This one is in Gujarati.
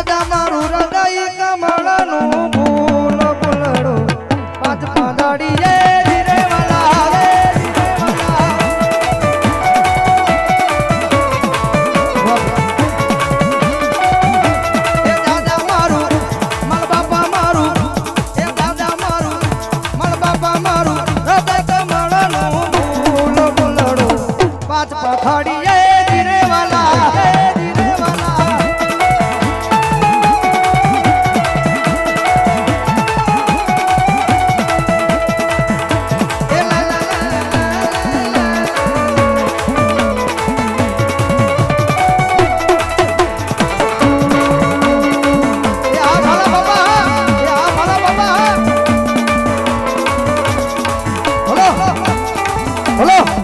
દાદા મારું હૃદય કમળનું ફૂલ ફૂલડું પાંચમા દાડીએ ધીરે વલાવે દાદા મારું ધીરે વલાવે 好了。